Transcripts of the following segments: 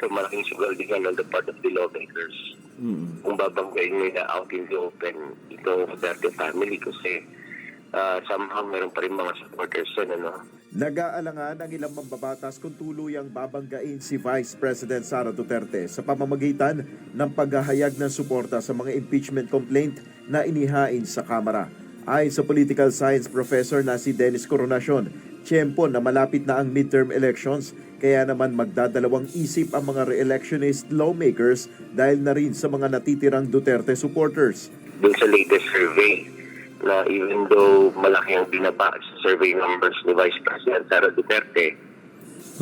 ito malaking sugal din yan on the part of the lawmakers. Kung babanggayin nila out in the open itong Duterte family kasi ah, somehow meron pa rin mga supporters yan, ano. Nag-aalangan ang ilang mambabatas kung tuluyang babanggain si Vice President Sara Duterte sa pamamagitan ng paghahayag ng suporta sa mga impeachment complaint na inihain sa Kamara. Ayon sa political science professor na si Dennis Coronacion, tiyempo na malapit na ang midterm elections kaya naman magdadalawang isip ang mga re-electionist lawmakers dahil na rin sa mga natitirang Duterte supporters. Dun sa latest survey na even though malaki ang binaba sa survey numbers ni Vice President Sara Duterte,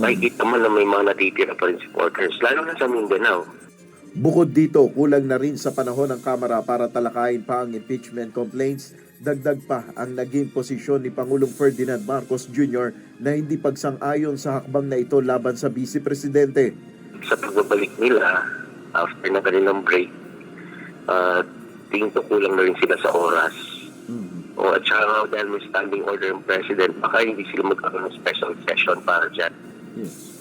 makikita mo na may mga natitira pa rin supporters, lalo na sa Mindanao. Bukod dito, kulang na rin sa panahon ng Kamara para talakayin pa ang impeachment complaints. Dagdag pa ang naging posisyon ni Pangulong Ferdinand Marcos Jr. na hindi pagsang-ayon sa hakbang na ito laban sa Vice Presidente. Sa pagbabalik nila, after na kanilang break, uh, tingin ko kulang na rin sila sa oras. O at saka dahil may standing order ng President, baka hindi sila magkaroon ng special session para dyan,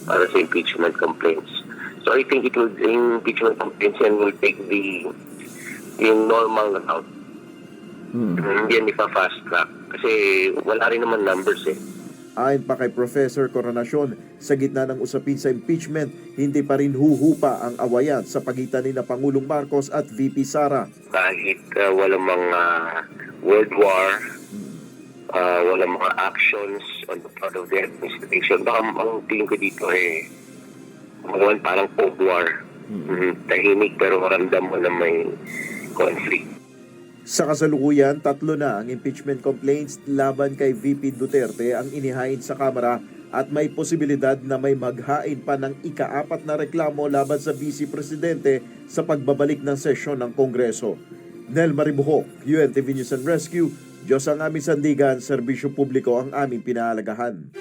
para sa impeachment complaints. So I think it will, impeachment yan will take the yung normal route. Hindi yan ipa-fast track. Kasi wala rin naman numbers eh. Ayon pa kay Professor Coronacion, sa gitna ng usapin sa impeachment, hindi pa rin huhupa ang awayan sa pagitan ni na Pangulong Marcos at VP Sara. kahit uh, walang mga world war, uh, walang mga actions on the part of the administration, baka ang tingin ko dito eh, mga parang Cold War. Mhm, Tahimik pero ramdam mo na may conflict. Sa kasalukuyan, tatlo na ang impeachment complaints laban kay VP Duterte ang inihain sa Kamara at may posibilidad na may maghain pa ng ikaapat na reklamo laban sa Vice Presidente sa pagbabalik ng sesyon ng Kongreso. Nel Maribuhok, UNTV News and Rescue, Diyos ang aming sandigan, serbisyo publiko ang aming pinaalagahan.